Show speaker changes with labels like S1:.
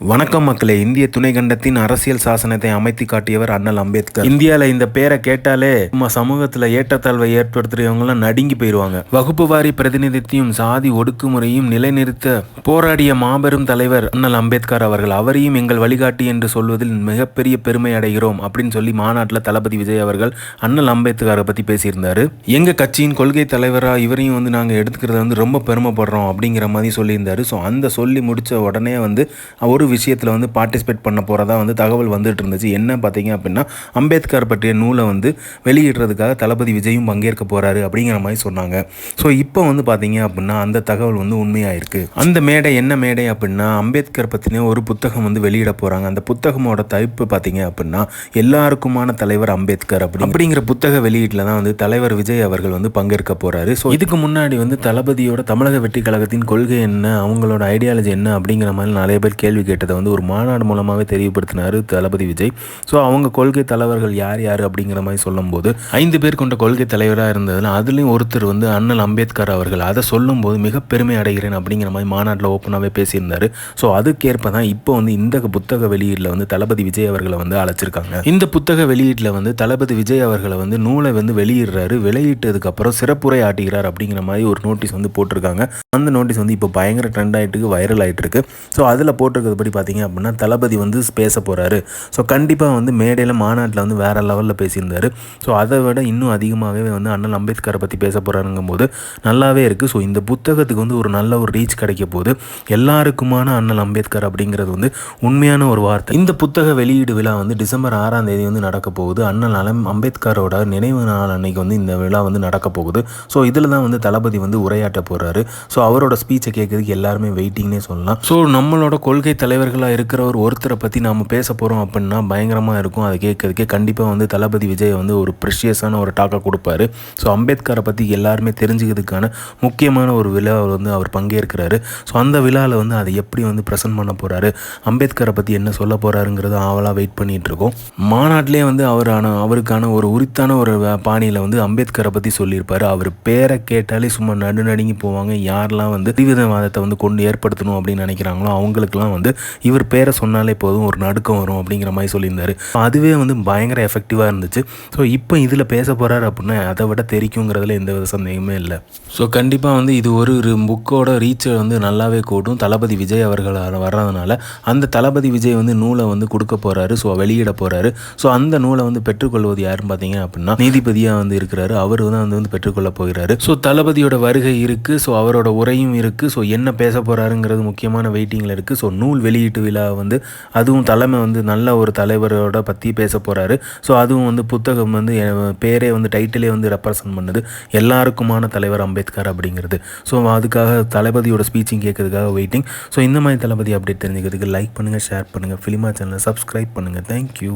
S1: வணக்கம் மக்களே. இந்திய துணைக்கண்டத்தின் அரசியல் சாசனத்தை அமைத்து காட்டியவர் அண்ணல் அம்பேத்கர். இந்தியாவில் இந்த பேரை கேட்டாலே நம்ம சமூகத்தில் ஏற்றத்தாழ்வை ஏற்படுத்துறவங்களாம் நடுங்கி போயிடுவாங்க வகுப்பு வாரி பிரதிநிதித்தையும் சாதி ஒடுக்குமுறையும் நிலைநிறுத்த போராடிய மாபெரும் தலைவர் அண்ணல் அம்பேத்கர் அவர்கள் அவரையும் எங்கள் வழிகாட்டி என்று சொல்வதில் மிகப்பெரிய பெருமை அடைகிறோம் அப்படின்னு சொல்லி மாநாட்டில் தளபதி விஜய் அவர்கள் அண்ணல் அம்பேத்கரை பற்றி பேசியிருந்தாரு. எங்கள் கட்சியின் கொள்கை தலைவராக இவரையும் வந்து நாங்கள் எடுத்துக்கிறத வந்து ரொம்ப பெருமைப்படுறோம் அப்படிங்கிற மாதிரி சொல்லியிருந்தாரு. ஸோ அந்த சொல்லி முடித்த உடனே வந்து ஒரு விஷயத்தில் வந்து பார்ட்டிசிபேட் பண்ண போகிறதா வந்து தகவல் வந்துட்டு இருந்துச்சு. என்ன பார்த்தீங்க அப்படின்னா அம்பேத்கர் பற்றிய நூலை வந்து வெளியிடுறதுக்காக தளபதி விஜயும் பங்கேற்க போகிறாரு அப்படிங்கிற மாதிரி சொன்னாங்க. ஸோ இப்போ வந்து பார்த்தீங்க அப்படின்னா அந்த தகவல் வந்து உண்மையாக இருக்குது அந்த மேடை என்ன மேடை அப்படின்னா அம்பேத்கர் பற்றின ஒரு புத்தகம் வந்து வெளியிட போகிறாங்க அந்த புத்தகமோட தலைப்பு பார்த்தீங்க அப்படின்னா எல்லாருக்குமான தலைவர் அம்பேத்கர் அப்படி அப்படிங்கிற புத்தக வெளியீட்டில் தான் வந்து தலைவர் விஜய் அவர்கள் வந்து பங்கேற்க போகிறாரு ஸோ இதுக்கு முன்னாடி வந்து தளபதியோட தமிழக வெற்றி கழகத்தின் கொள்கை என்ன அவங்களோட ஐடியாலஜி என்ன அப்படிங்கிற மாதிரி நிறைய பேர் கேள்வி கேட்டதை வந்து ஒரு மாநாடு மூலமாகவே தெரியப்படுத்தினார் தளபதி விஜய். ஸோ அவங்க கொள்கை தலைவர்கள் யார் யார் அப்படிங்கிற மாதிரி சொல்லும்போது ஐந்து பேர் கொண்ட கொள்கை தலைவராக இருந்ததில் அதுலேயும் ஒருத்தர் வந்து அண்ணல் அம்பேத்கர் அவர்கள் அதை சொல்லும்போது மிக பெருமை அடைகிறேன் அப்படிங்கிற மாதிரி மாநாட்டில் ஓப்பனாகவே பேசியிருந்தார். ஸோ அதுக்கேற்ப தான் இப்போ வந்து இந்த புத்தக வெளியீட்டில் வந்து தளபதி விஜய் அவர்களை வந்து அழைச்சிருக்காங்க. இந்த புத்தக வெளியீட்டில் வந்து தளபதி விஜய் அவர்களை வந்து நூலை வந்து வெளியிடுறாரு வெளியிட்டதுக்கப்புறம் சிறப்புரை ஆட்டுகிறார் அப்படிங்கிற மாதிரி ஒரு நோட்டீஸ் வந்து போட்டிருக்காங்க. அந்த நோட்டீஸ் வந்து இப்போ பயங்கர ட்ரெண்ட் ஆகிட்டு இருக்கு வைரல் ஆகிட்டு இருக்கு. ஸோ அதில் போட்டிருக்கிறது படி பார்த்தீங்க அப்படின்னா தளபதி வந்து பேச போகிறாரு ஸோ கண்டிப்பாக வந்து மேடையில் மாநாட்டில் வந்து வேறு லெவலில் பேசியிருந்தார். ஸோ அதை விட இன்னும் அதிகமாகவே வந்து அண்ணல் அம்பேத்கரை பற்றி பேச போகிறாருங்கும் போது நல்லாவே இருக்குது ஸோ இந்த புத்தகத்துக்கு வந்து ஒரு நல்ல ஒரு ரீச் கிடைக்க போது எல்லாருக்குமான அண்ணல் அம்பேத்கர் அப்படிங்கிறது வந்து உண்மையான ஒரு வார்த்தை. இந்த புத்தக வெளியீடு விழா வந்து டிசம்பர் ஆறாம் தேதி வந்து நடக்க போகுது. அண்ணல் அலம் அம்பேத்கரோட நினைவு நாள் அன்னைக்கு வந்து இந்த விழா வந்து நடக்க போகுது. ஸோ இதில் தான் வந்து தளபதி வந்து உரையாட்ட போகிறாரு ஸோ அவரோட ஸ்பீச்சை கேட்கறதுக்கு எல்லாருமே வெயிட்டிங்னே சொல்லலாம். ஸோ நம்மளோட கொள்கை தலைவர்களாக இருக்கிறவர் ஒருத்தரை பற்றி நாம் பேச போகிறோம் அப்படின்னா பயங்கரமாக இருக்கும். அதை கேட்கறதுக்கே கண்டிப்பாக வந்து தளபதி விஜய் வந்து ஒரு ப்ரெஷியஸான ஒரு டாக்கை கொடுப்பாரு. ஸோ அம்பேத்கரை பற்றி எல்லாருமே தெரிஞ்சுக்கிறதுக்கான முக்கியமான ஒரு விழாவில் வந்து அவர் பங்கேற்கிறாரு. ஸோ அந்த விழாவில் வந்து அதை எப்படி வந்து ப்ரெசென்ட் பண்ண போகிறாரு அம்பேத்கரை பற்றி என்ன சொல்ல போகிறாருங்கிறத ஆவலாக வெயிட் பண்ணிகிட்டு இருக்கோம். மாநாட்டிலே வந்து அவரான அவருக்கான ஒரு உரித்தான ஒரு பாணியில் வந்து அம்பேத்கரை பற்றி சொல்லியிருப்பார். அவர் பேரை கேட்டாலே சும்மா நடு நடுங்கி போவாங்க. யாரெல்லாம் வந்து தீவிரவாதத்தை வந்து கொண்டு ஏற்படுத்தணும் அப்படின்னு நினைக்கிறாங்களோ அவங்களுக்குலாம் வந்து இவர் பேரை சொன்னாலே போதும் ஒரு நடுக்கம் வரும் அப்படிங்கிற மாதிரி சொல்லியிருந்தார். அதுவே வந்து பயங்கர எஃபெக்டிவாக இருந்துச்சு. ஸோ இப்போ இதில் பேச போகிறாரு அப்படின்னா அதை விட தெரிக்குங்கிறதுல எந்த வித சந்தேகமே இல்லை. ஸோ கண்டிப்பாக வந்து இது ஒரு புக்கோட ரீச்சை வந்து நல்லாவே கூட்டும் தளபதி விஜய் அவர்கள் வர்றதுனால அந்த தளபதி விஜய் வந்து நூலை வந்து கொடுக்க போகிறாரு ஸோ வெளியிட போகிறாரு ஸோ அந்த நூலை வந்து பெற்றுக்கொள்வது யாருன்னு பார்த்தீங்க அப்படின்னா நீதிபதியாக வந்து இருக்கிறாரு. அவர் தான் வந்து வந்து பெற்றுக்கொள்ள போகிறாரு. ஸோ தளபதியோட வருகை இருக்குது ஸோ அவரோட உரையும் இருக்குது ஸோ என்ன பேச போகிறாருங்கிறது முக்கியமான வெயிட்டிங்கில் இருக்குது ஸோ நூல் வெளியீட்டு விழா வந்து அதுவும் தலைமை வந்து நல்ல ஒரு தலைவரோட பற்றி பேச போகிறாரு ஸோ அதுவும் வந்து புத்தகம் வந்து பேரே வந்து டைட்டிலே வந்து ரெப்ரசன்ட் பண்ணுது. எல்லாருக்குமான தலைவர் அம்பேத்கர் அப்படிங்கிறது. ஸோ அதுக்காக தளபதியோட ஸ்பீச்சிங் கேட்கறதுக்காக வெயிட்டிங் ஸோ இந்த மாதிரி தளபதி அப்டேட் தெரிஞ்சுக்கிறதுக்கு லைக் பண்ணுங்கள் ஷேர் பண்ணுங்கள் ஃபிலிமா சேனலை சப்ஸ்கிரைப் பண்ணுங்கள் தேங்க்யூ